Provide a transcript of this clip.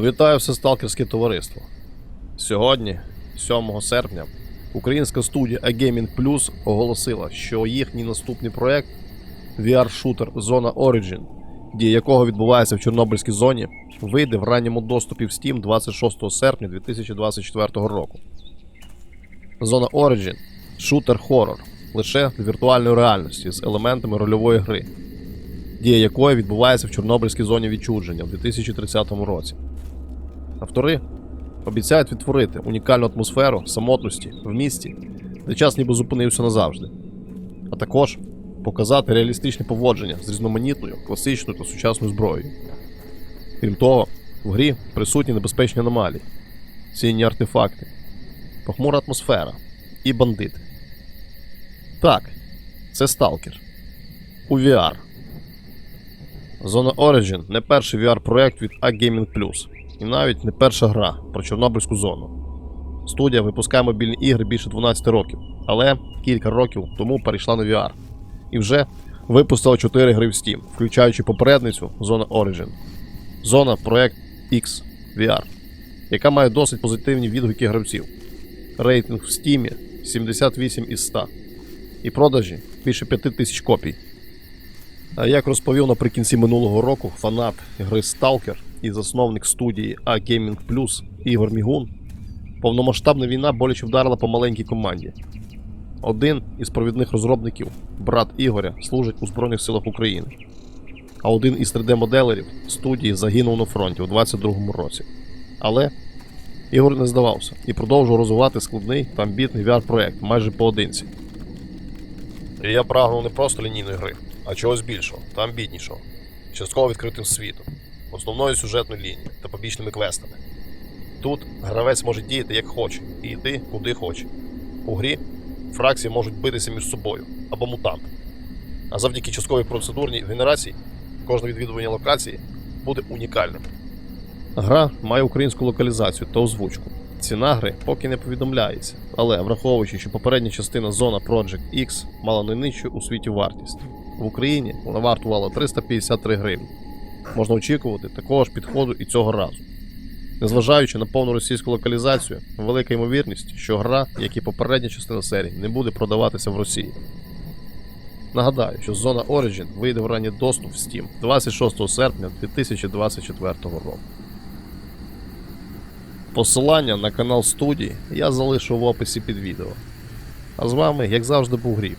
Вітаю все сталкерське товариство. Сьогодні, 7 серпня, українська студія A-Gaming Plus оголосила, що їхній наступний проект VR-шутер Зона Origin, дія якого відбувається в Чорнобильській зоні, вийде в ранньому доступі в Steam 26 серпня 2024 року. Зона Origin шутер хорор лише віртуальної реальності з елементами рольової гри, дія якої відбувається в Чорнобильській зоні відчудження в 2030 році. Автори обіцяють відтворити унікальну атмосферу самотності в місті, де час ніби зупинився назавжди, а також показати реалістичне поводження з різноманітною, класичною та сучасною зброєю. Крім того, в грі присутні небезпечні аномалії, цінні артефакти, похмура атмосфера і бандити. Так, це сталкер. У VR. Зона Origin не перший VR-проект від A-Gaming Plus, і навіть не перша гра про Чорнобильську зону. Студія випускає мобільні ігри більше 12 років, але кілька років тому перейшла на VR. І вже випустила 4 гри в Steam, включаючи попередницю Зона Origin. Зона проект X VR, яка має досить позитивні відгуки гравців. Рейтинг в Steam 78 із 100 і продажі більше 5 тисяч копій. А Як розповів наприкінці минулого року фанат гри Stalker і засновник студії A Gaming Plus Ігор Мігун, повномасштабна війна боляче вдарила по маленькій команді. Один із провідних розробників, брат Ігоря, служить у Збройних силах України. А один із 3D-моделерів студії загинув на фронті у 22-му році. Але Ігор не здавався і продовжував розвивати складний та амбітний VR-проект майже поодинці. Я прагнув не просто лінійної гри, а чогось більшого та амбітнішого, частково відкритим світом, основною сюжетною лінією та побічними квестами. Тут гравець може діяти як хоче і йти куди хоче. У грі фракції можуть битися між собою або мутанти. А завдяки частковій процедурній генерації кожне відвідування локації буде унікальним. Гра має українську локалізацію та озвучку. Ціна гри поки не повідомляється, але враховуючи, що попередня частина зона Project X мала найнижчу у світі вартість. В Україні вона вартувала 353 гривні. Можна очікувати такого ж підходу і цього разу. Незважаючи на повну російську локалізацію, велика ймовірність, що гра, як і попередня частина серії, не буде продаватися в Росії. Нагадаю, що зона Origin вийде в ранній доступ в Steam 26 серпня 2024 року. Посилання на канал студії я залишу в описі під відео. А з вами, як завжди, був Гріф.